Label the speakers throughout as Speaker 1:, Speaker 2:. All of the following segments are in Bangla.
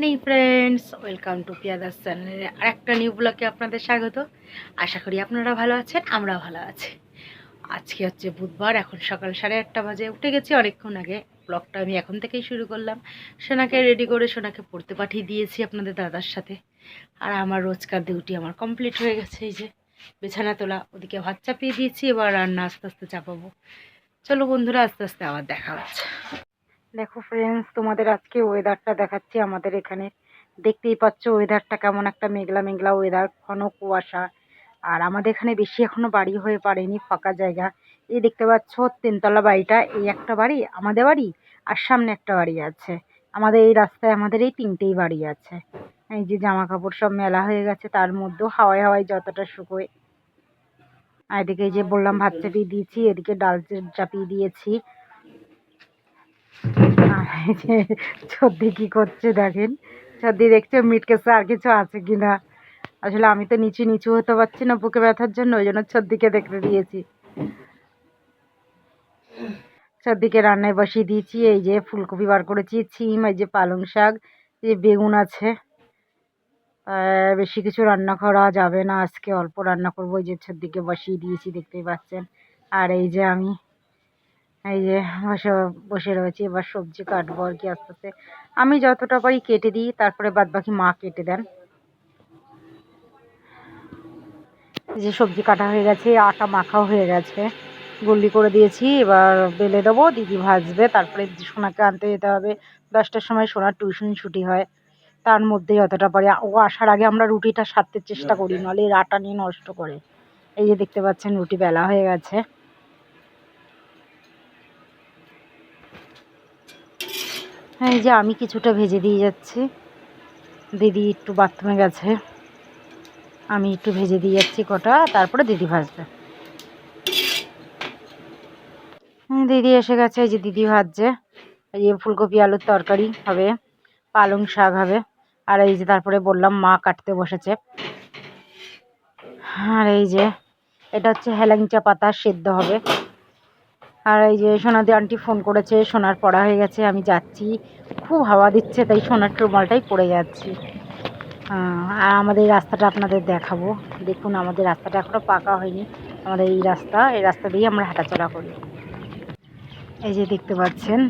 Speaker 1: Morning friends, welcome to Piyadas চ্যানেলের আরেকটা নিউ ব্লগে আপনাদের স্বাগত। আশা করি আপনারা ভালো আছেন আমরা ভালো আছি। আজকে হচ্ছে বুধবার, এখন সকাল সাড়ে আটটা বাজে, উঠে গেছি অনেকক্ষণ আগে। ব্লগটা আমি এখন থেকেই শুরু করলাম। সোনাকে রেডি করে সোনাকে পড়তে পাঠিয়ে দিয়েছি আপনাদের দাদার সাথে। আর আমার রোজকার ডিউটি আমার কমপ্লিট হয়ে গেছে, এই যে বিছানা তোলা। ওদিকে ভাত চাপিয়ে দিয়েছি, এবার রান্না আস্তে আস্তে চাপাবো। চলো বন্ধুরা, আস্তে আস্তে আবার দেখা হচ্ছে। দেখো ফ্রেন্ডস তোমাদের আজকে ওয়েদারটা দেখাচ্ছি আমাদের এখানে। দেখতেই পাচ্ছ ওয়েদারটা কেমন একটা মেঘলা মেঘলা ওয়েদার ঘন কুয়াশা। আর আমাদের এখানে বেশি এখনও বাড়ি হয়ে পারেনি, ফাঁকা জায়গা। এই দেখতে পাচ্ছ, তিনতলা বাড়িটা, এই একটা বাড়ি, আমাদের বাড়ি, আর সামনে একটা বাড়ি আছে। আমাদের এই রাস্তায় আমাদের এই তিনটেই বাড়ি আছে। এই যে জামা কাপড় সব মেলা হয়ে গেছে, তার মধ্যেও হাওয়ায় হাওয়ায় যতটা শুকোয়। আর এদিকে এই যে বললাম, ভাত চাপিয়ে দিয়েছি, এদিকে ডাল চাপিয়ে দিয়েছি। সর্দি কি করছে দেখেন। সর্দি দেখছে মিটকেসে আর কিছু আছে কিনা? আসলে আমি তো নিচু নিচু হতে পারছি না বুকে ব্যথার জন্য, ওই জন্য সর্দিকে দেখতে দিয়েছি। সর্দিকে রান্নায় বসিয়ে দিয়েছি, এই যে ফুলকপি বার করেছি, ছিম, এই যে পালং শাক, এই যে বেগুন আছে। বেশি কিছু রান্না করা যাবে না, আজকে অল্প রান্না করব, এই যে সর্দিকে বসিয়ে দিয়েছি, দেখতেই পাচ্ছেন। আর এই যে আমি এই যে বসে বসে রয়েছি এবার সবজি কাটবো আর কি আস্তে আস্তে। আমি যতটা পারি কেটে দিই তারপরে বাদ বাকি মা কেটে দেন। এই যে সবজি কাটা হয়ে গেছে আটা মাখাও হয়ে গেছে। গুল্লি করে দিয়েছি এবার বেলে দেবো দিদি ভাজবে তারপরে সোনাকে আনতে যেতে হবে। দশটার সময় সোনার টিউশন ছুটি হয়। তার মধ্যে যতটা পারি ও আসার আগে আমরা রুটিটা সারতে চেষ্টা করি নাহলে এর আটা নিয়ে নষ্ট করে। এই যে দেখতে পাচ্ছেন রুটি বেলা হয়ে গেছে। হ্যাঁ এই যে আমি কিছুটা ভেজে দিয়ে যাচ্ছি। দিদি একটু বাথরুমে গেছে। আমি একটু ভেজে দিয়ে যাচ্ছি কটা, তারপরে দিদি ভাজবে। দিদি এসে গেছে, এই যে দিদি ভাজছে। এই যে ফুলকপি, আলুর তরকারি হবে, পালং শাক হবে, আর এই যে তারপরে বললাম মা কাটতে বসেছে। আর এই যে, এটা হচ্ছে হেলাংচা পাতা সেদ্ধ হবে। আর এই যে সোনাদি আন্টি ফোন করেছে, সোনার পড়া হয়ে গেছে, আমি যাচ্ছি। খুব হাওয়া দিচ্ছে, তাই সোনার রুমালটাই পড়ে যাচ্ছি। আর আমাদের এই রাস্তাটা আপনাদের দেখাবো। দেখুন, আমাদের রাস্তাটা এখনও পাকা হয়নি। আমাদের এই রাস্তা এই রাস্তা দিয়েই আমরা হাঁটাচলা করি। এই যে দেখতে পাচ্ছেন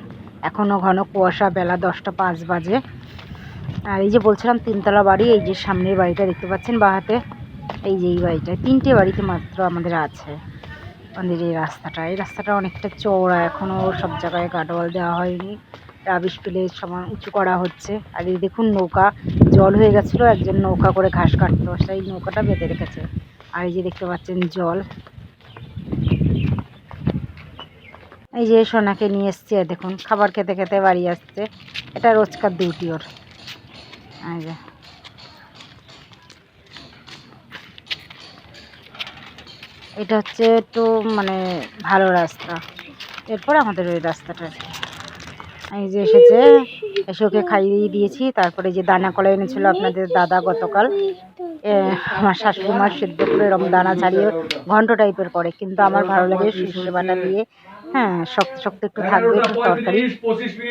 Speaker 1: এখনও ঘন কুয়াশা, বেলা দশটা পাঁচ বাজে। আর এই যে বলছিলাম, তিনতলা বাড়ি, এই যে সামনের বাড়িটা দেখতে পাচ্ছেন বাহাতে এই যে এই বাড়িটা। তিনটে বাড়িতে মাত্র আমাদের আছে। আমাদের এই রাস্তাটা। এই রাস্তাটা অনেকটা চওড়া এখনও সব জায়গায় গাডওয়াল দেওয়া হয়নি। রাবিশ পেলে সমান উঁচু করা হচ্ছে। আর এই দেখুন নৌকা, জল হয়ে গেছিল, একজন নৌকা করে ঘাস কাটতো, সেই নৌকাটা বেঁধে রেখেছে। আর এই যে দেখতে পাচ্ছেন জল। এই যে সোনাকে নিয়ে এসছি, আর দেখুন, খাবার খেতে খেতে বাড়ি আসছে। এটা রোজকার ডিউটি ওর। এই যে। এটা হচ্ছে একটু মানে ভালো রাস্তা। এরপর আমাদের ওই রাস্তাটা। এই যে এসেছে, এসে ওকে খাইয়ে দিয়েছি। তারপরে যে দানা কলা এনেছিল আপনাদের দাদা গতকাল। আমার শাশুড়ি মা সেদ্ধ করে এরকম দানা ছাড়িয়ে ঘন্ট টাইপের করে। কিন্তু আমার ভালো লাগে সর্ষে বাটা দিয়ে। হ্যাঁ শক্ত শক্ত একটু থাকবে, একটু তরকারি।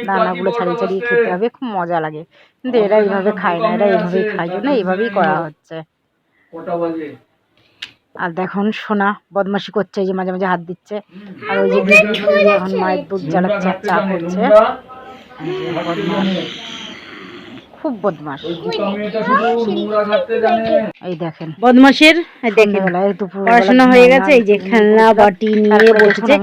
Speaker 1: দানাগুলো ছাড়িয়ে ছাড়িয়ে খেতে হবে, খুব মজা লাগে। কিন্তু এরা এইভাবে খায় না, এরা এইভাবেই খায়। জন্য এইভাবেই করা হচ্ছে। আর দেখুন সোনা বদমাশি করছে এই যে মাঝে মাঝে হাত দিচ্ছে। আর ওই যে এখন মায়ের দুধ জ্বালাচ্ছে চা করছে। খুব বদমাস এই দেখেন।
Speaker 2: বদমাসের দেখেন। পড়াশোনা হয়ে গেছে এই যে খেলনা বাটি নিয়ে বসেছে।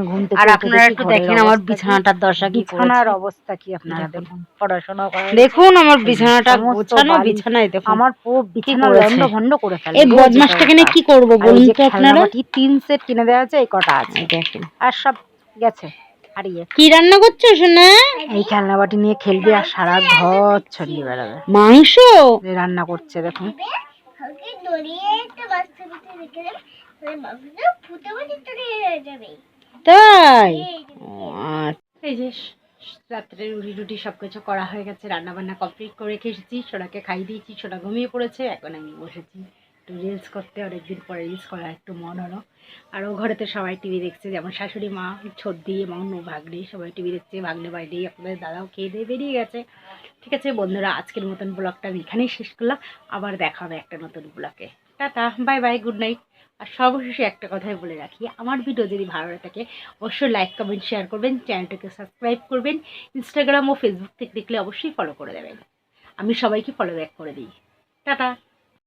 Speaker 1: আর
Speaker 2: আপনারা একটু দেখেন আমার বিছানাটার দশা কি
Speaker 1: বিছানার অবস্থা কি আপনারা দেখুন। পড়াশোনা করে
Speaker 2: দেখুন আমার বিছানাটা গোছানো বিছানায় দেখুন।
Speaker 1: আমার পুরো বিছানা লন্ড ভন্ড করে ফেলে
Speaker 2: এই বদমাসটাকে নিয়ে কি করব বলুন তো আপনারা?
Speaker 1: তিন সেট কিনে দেওয়া আছে এই কটা আছে।
Speaker 2: দেখেন।
Speaker 1: আর সব গেছে। হারিয়ে।
Speaker 2: কি রান্না করছ সোনা?
Speaker 1: এই খেলনা বাটি নিয়ে খেলবে আর সারা ঘর ছড়িয়ে বেড়াবে।
Speaker 2: মাংস?
Speaker 1: রান্না করছে দেখুন
Speaker 2: তাই।
Speaker 1: এই যে রাত্রে রুটি রুটি সব কিছু করা হয়ে গেছে রান্না বান্না কমপ্লিট করে এসেছি সোনাকে খাইয়ে দিয়েছি সোনা ঘুমিয়ে পড়েছে এখন আমি বসেছি। একটু রিলস করতে, অনেকদিন পরে রিলস করার একটু মন হলো। আর ও ঘরে তো সবাই টিভি দেখছে, যেমন শাশুড়ি মা ছর্দি এবং ভাগ্নি, সবাই টিভি দেখছে, ভাগ্নে বাইরে আপনাদের দাদাও খেয়ে দিয়ে বেরিয়ে গেছে। ঠিক আছে বন্ধুরা, আজকের মতন ব্লগটা আমি এখানেই শেষ করলাম। আবার দেখা হবে একটা নতুন ব্লগে। Tata bye bye good night আর সর্বশেষে একটা কথাই বলে রাখি, আমার ভিডিও যদি ভালো লাগে থাকে, অবশ্যই লাইক কমেন্ট শেয়ার করবেন চ্যানেলটাকে সাবস্ক্রাইব করবেন। ইনস্টাগ্রাম ও ফেসবুক থেকে দেখলে অবশ্যই ফলো করে দেবেন। আমি সবাইকে ফলো ব্যাক করে দিই। টাটা।